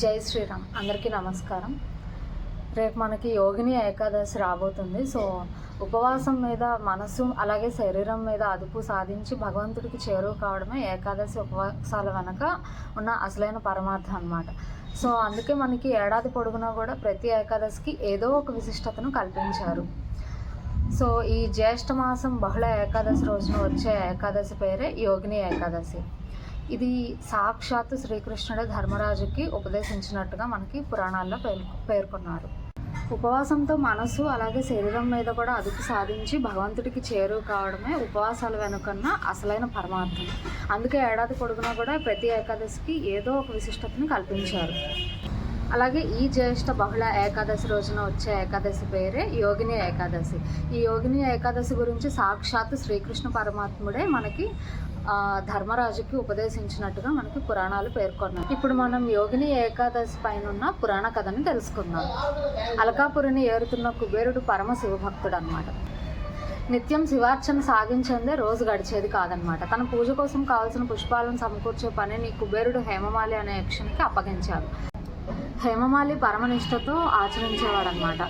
జై శ్రీరామ్. అందరికీ నమస్కారం. రేపు మనకి యోగిని ఏకాదశి రాబోతుంది. సో ఉపవాసం మీద మనసు అలాగే శరీరం మీద అదుపు సాధించి భగవంతుడికి చేరువు కావడమే ఏకాదశి ఉపవాసాల వెనక ఉన్న అసలైన పరమార్థం అన్నమాట. సో అందుకే మనకి ఏడాది పొడుగునా కూడా ప్రతి ఏకాదశికి ఏదో ఒక విశిష్టతను కల్పించారు. సో ఈ జ్యేష్ఠ మాసం బహుళ ఏకాదశి రోజున వచ్చే ఏకాదశి పేరే యోగిని ఏకాదశి. ఇది సాక్షాత్తు శ్రీకృష్ణుడే ధర్మరాజుకి ఉపదేశించినట్టుగా మనకి పురాణాల్లో పేర్కొ పేర్కొన్నారు. ఉపవాసంతో మనసు అలాగే శరీరం మీద కూడా అదుపు సాధించి భగవంతుడికి చేరువు కావడమే ఉపవాసాల వెనుకన్న అసలైన పరమార్థం. అందుకే ఏడాది పొడుగునా కూడా ప్రతి ఏకాదశికి ఏదో ఒక విశిష్టతను కల్పించారు. అలాగే ఈ జ్యేష్ఠ బహుళ ఏకాదశి రోజున వచ్చే ఏకాదశి పేరే యోగిని ఏకాదశి. ఈ యోగిని ఏకాదశి గురించి సాక్షాత్ శ్రీకృష్ణ పరమాత్ముడే మనకి ధర్మరాజుకి ఉపదేశించినట్టుగా మనకి పురాణాలు పేర్కొన్నాయి. ఇప్పుడు మనం యోగిని ఏకాదశి పైన ఉన్న పురాణ కథని తెలుసుకుందాం. అలకాపురిని ఏరుతున్న కుబేరుడు పరమ శివభక్తుడు అనమాట నిత్యం శివార్చన సాగించేందే రోజు గడిచేది కాదనమాట తన పూజ కోసం కావాల్సిన పుష్పాలను సమకూర్చే పనిని కుబేరుడు హేమమాలి అనే యక్షునికి అప్పగించారు హేమమాలి పరమనిష్టతో ఆచరించేవాడనమాట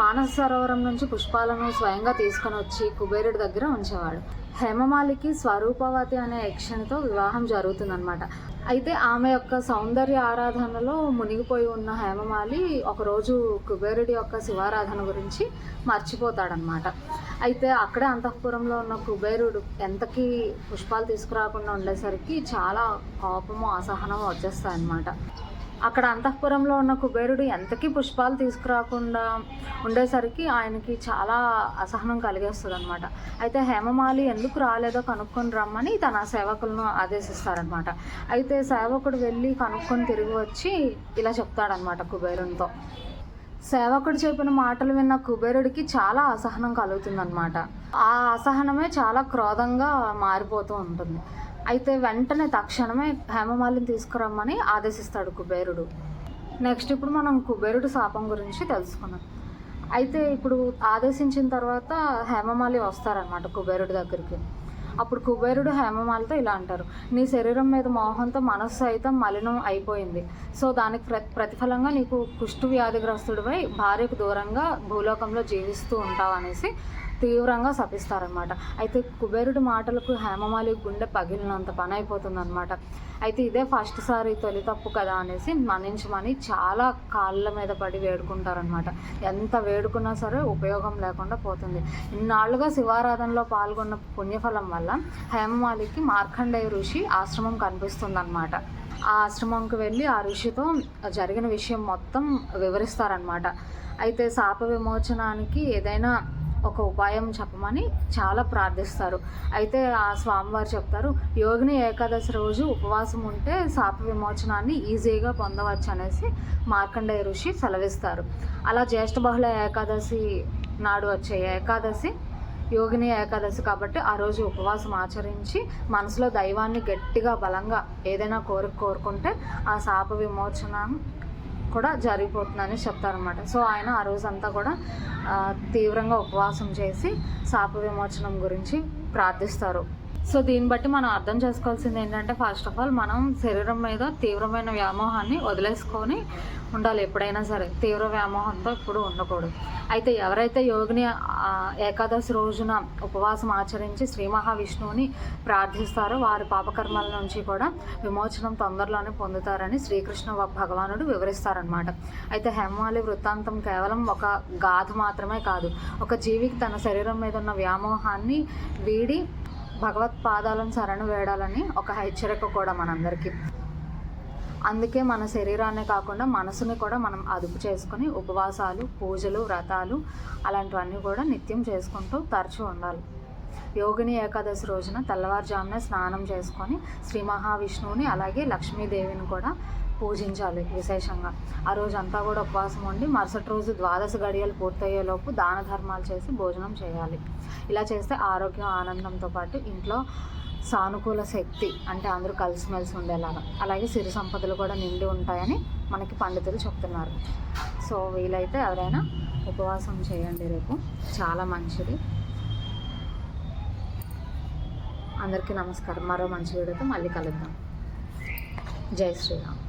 మానస సరోవరం నుంచి పుష్పాలను స్వయంగా తీసుకొని వచ్చి కుబేరుడి దగ్గర ఉంచేవాడు. హేమమాలికి స్వరూపవతి అనే యక్షనితో వివాహం జరుగుతుందన్నమాట. అయితే ఆమె యొక్క సౌందర్య ఆరాధనలో మునిగిపోయి ఉన్న హేమమాలి ఒకరోజు కుబేరుడి యొక్క శివారాధన గురించి మర్చిపోతాడనమాట అయితే అక్కడే అంతఃపురంలో ఉన్న కుబేరుడు ఎంతకీ పుష్పాలు తీసుకురాకుండా ఉండేసరికి చాలా కోపము అసహనము వచ్చేస్తాయన్నమాట. అక్కడ అంతఃపురంలో ఉన్న కుబేరుడు ఎంతకీ పుష్పాలు తీసుకురాకుండా ఉండేసరికి ఆయనకి చాలా అసహనం కలిగేస్తుంది అనమాట అయితే హేమమాలి ఎందుకు రాలేదో కనుక్కొని రమ్మని తన సేవకులను ఆదేశిస్తారనమాట అయితే సేవకుడు వెళ్ళి కనుక్కొని తిరిగి వచ్చి ఇలా చెప్తాడనమాట కుబేరునితో. సేవకుడు చెప్పిన మాటలు విన్న కుబేరుడికి చాలా అసహనం కలుగుతుందన్నమాట. ఆ అసహనమే చాలా క్రోధంగా మారిపోతూ ఉంటుంది. అయితే వెంటనే తక్షణమే హేమమాలిని తీసుకురమ్మని ఆదేశిస్తాడు కుబేరుడు. నెక్స్ట్ ఇప్పుడు మనం కుబేరుడు శాపం గురించి తెలుసుకున్నాం అయితే ఇప్పుడు ఆదేశించిన తర్వాత హేమమాలి వస్తారనమాట కుబేరుడి దగ్గరికి. అప్పుడు కుబేరుడు హేమమాలితో ఇలా అంటారు నీ శరీరం మీద మోహంతో మనస్సు సైతం మలినం అయిపోయింది. సో దానికి ప్ర ప్రతిఫలంగా నీకు కుష్టు వ్యాధిగ్రస్తుడిపై భార్యకు దూరంగా భూలోకంలో జీవిస్తూ ఉంటావు అనేసి తీవ్రంగా శపిస్తారనమాట అయితే కుబేరుడి మాటలకు హేమమాలి గుండె పగిలినంత పని అయిపోతుందన్నమాట అయితే ఇదే ఫస్ట్ సారి తొలి తప్పు కదా అనేసి మన్నించమని చాలా కాళ్ళ మీద పడి వేడుకుంటారనమాట ఎంత వేడుకున్నా సరే ఉపయోగం లేకుండా పోతుంది. ఇన్నాళ్ళుగా శివారాధనలో పాల్గొన్న పుణ్యఫలం వల్ల హేమమాలికి మార్కండేయ ఋషి ఆశ్రమం కనిపిస్తుందన్నమాట. ఆ ఆశ్రమంకి వెళ్ళి ఆ ఋషితో జరిగిన విషయం మొత్తం వివరిస్తారనమాట అయితే శాప విమోచనానికి ఏదైనా ఒక ఉపాయం చెప్పమని చాలా ప్రార్థిస్తారు. అయితే ఆ స్వామివారు చెప్తారు యోగిని ఏకాదశి రోజు ఉపవాసం ఉంటే శాప విమోచనాన్ని ఈజీగా పొందవచ్చు అనేసి మార్కండేయ ఋషి సెలవిస్తారు. అలా జ్యేష్ఠ బహుళ ఏకాదశి నాడు వచ్చే ఏకాదశి యోగిని ఏకాదశి కాబట్టి ఆ రోజు ఉపవాసం ఆచరించి మనసులో దైవాన్ని గట్టిగా బలంగా ఏదైనా కోరిక కోరుకుంటే ఆ శాప విమోచన కూడా జరిగిపోతుందని చెప్తారనమాట సో ఆయన ఆ రోజంతా కూడా తీవ్రంగా ఉపవాసం చేసి శాప విమోచనం గురించి ప్రార్థిస్తారు. సో దీన్ని బట్టి మనం అర్థం చేసుకోవాల్సింది ఏంటంటే ఫస్ట్ ఆఫ్ ఆల్ మనం శరీరం మీద తీవ్రమైన వ్యామోహాన్ని వదిలేసుకొని ఉండాలి ఎప్పుడైనా సరే. తీవ్ర వ్యామోహంతో ఇప్పుడు ఉండకూడదు. అయితే ఎవరైతే యోగిని ఏకాదశి రోజున ఉపవాసం ఆచరించి శ్రీ మహావిష్ణువుని ప్రార్థిస్తారో వారి పాపకర్మల నుంచి కూడా విమోచనం తొందరలోనే పొందుతారని శ్రీకృష్ణ భగవానుడు వివరిస్తారనమాట అయితే హేమాలి వృత్తాంతం కేవలం ఒక గాథ మాత్రమే కాదు. ఒక జీవికి తన శరీరం మీద ఉన్న వ్యామోహాన్ని వీడి భగవత్ పాదాలను శరణు వేడాలని ఒక హెచ్చరిక కూడా మనందరికీ. అందుకే మన శరీరాన్ని కాకుండా మనసుని కూడా మనం అదుపు చేసుకొని ఉపవాసాలు పూజలు వ్రతాలు అలాంటివన్నీ కూడా నిత్యం చేసుకుంటూ తరచూ ఉండాలి. యోగిని ఏకాదశి రోజున తెల్లవారుజామున స్నానం చేసుకొని శ్రీ మహావిష్ణువుని అలాగే లక్ష్మీదేవిని కూడా పూజించాలి విశేషంగా. ఆ రోజు అంతా కూడా ఉపవాసం ఉండి మరుసటి రోజు ద్వాదశ గడియలు పూర్తయ్యేలోపు దాన ధర్మాలు చేసి భోజనం చేయాలి. ఇలా చేస్తే ఆరోగ్యం ఆనందంతో పాటు ఇంట్లో సానుకూల శక్తి అంటే అందరూ కలిసిమెలిసి ఉండేలాగా. అలాగే సిరి సంపదలు కూడా నిండి ఉంటాయని మనకి పండితులు చెప్తున్నారు. సో వీలైతే ఎవరైనా ఉపవాసం చేయండి రేపు. చాలా మంచిది. అందరికీ నమస్కారం. మరో మంచి వీడియోతో మళ్ళీ కలుద్దాం. జై శ్రీరామ్.